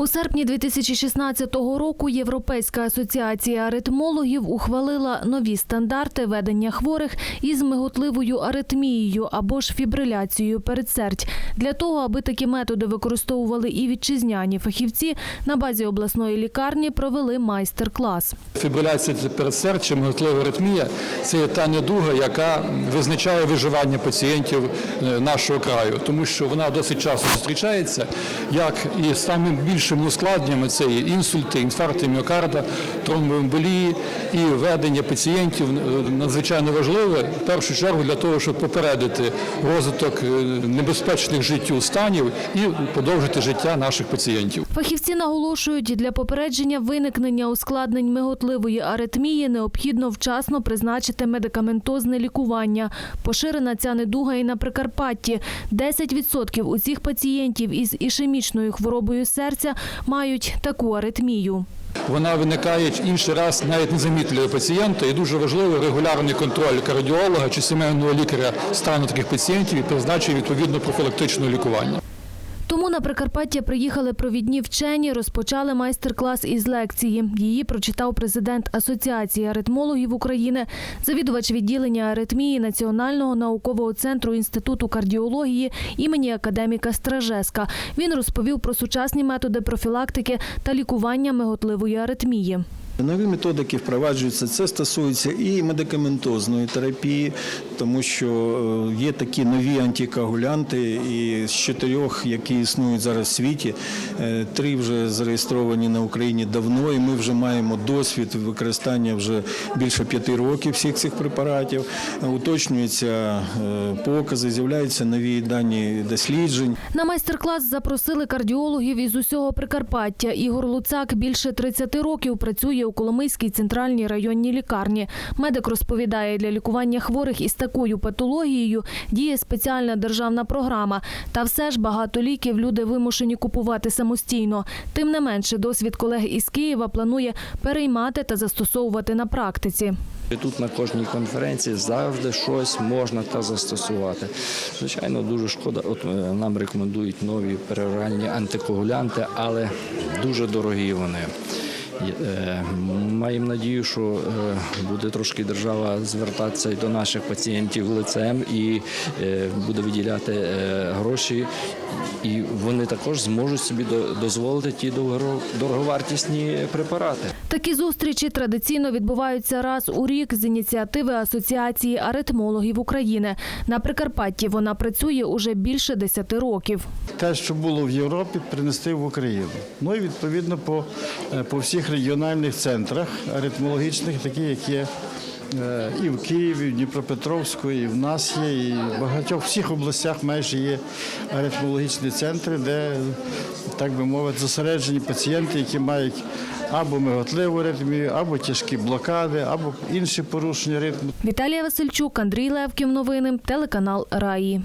У серпні 2016 року Європейська асоціація аритмологів ухвалила нові стандарти ведення хворих із миготливою аритмією або ж фібриляцією передсердь. Для того, аби такі методи використовували і вітчизняні фахівці, на базі обласної лікарні провели майстер-клас. Фібриляція передсердя, миготлива аритмія – це та недуга, яка визначає виживання пацієнтів е, нашого краю, тому що вона досить часто зустрічається, як і самим більшими ускладненнями це є інсульти, інфаркти міокарда, тромбоемболії і ведення пацієнтів е, надзвичайно важливе, в першу чергу для того, щоб попередити розвиток е, небезпечних життю станів і подовжити життя наших пацієнтів. Фахівці наголошують, для попередження виникнення ускладнень миготливої аритмії необхідно вчасно призначити медикаментозне лікування. Поширена ця недуга і на Прикарпатті. 10% усіх пацієнтів із ішемічною хворобою серця мають таку аритмію. Вона виникає інший раз навіть не замітлює пацієнта, і дуже важливий регулярний контроль кардіолога чи сімейного лікаря стану таких пацієнтів і призначення відповідно профілактичного лікування. Тому на Прикарпаття приїхали провідні вчені, розпочали майстер-клас із лекції. Її прочитав президент Асоціації аритмологів України, завідувач відділення аритмії Національного наукового центру Інституту кардіології імені академіка Стражеска. Він розповів про сучасні методи профілактики та лікування миготливої аритмії. Нові методики впроваджуються. Це стосується і медикаментозної терапії, тому що е, є такі нові антикоагулянти, і з чотирьох, які існують зараз в світі, е, три вже зареєстровані на Україні давно, і ми вже маємо досвід використання вже більше п'яти років всіх цих препаратів. Уточнюються е, покази, з'являються нові дані досліджень. На майстер-клас запросили кардіологів із усього Прикарпаття. Ігор Луцак більше 30 років працює у Коломийській центральній районній лікарні. Медик розповідає, для лікування хворих із такою патологією діє спеціальна державна програма. Та все ж багато ліків люди вимушені купувати самостійно. Тим не менше, досвід колег із Києва планує переймати та застосовувати на практиці. Тут на кожній конференції завжди щось можна та застосувати. Звичайно, дуже шкода. От е, нам рекомендують нові пероральні антикоагулянти, але дуже дорогі вони. Е, Маємо надію, що е, буде трошки держава звертатися і до наших пацієнтів лицем і е, буде виділяти гроші, і вони також зможуть собі до- дозволити ті дорого- дороговартісні препарати. Такі зустрічі традиційно відбуваються раз у рік з ініціативи Асоціації аритмологів України. На Прикарпатті вона працює уже більше 10 років. те, що було в Європі, принести в Україну. Ну і відповідно по, по всіх регіональних центрах аритмологічних, такі, як є е, і в Києві, і в Дніпропетровську, і в нас є, і в багатьох всіх областях майже є аритмологічні центри, де, так би мовити, зосереджені пацієнти, які мають або миготливу аритмію, або тяжкі блокади, або інші порушення ритму. Віталія Васильчук, Андрій Левків. Новини. Телеканал Раї.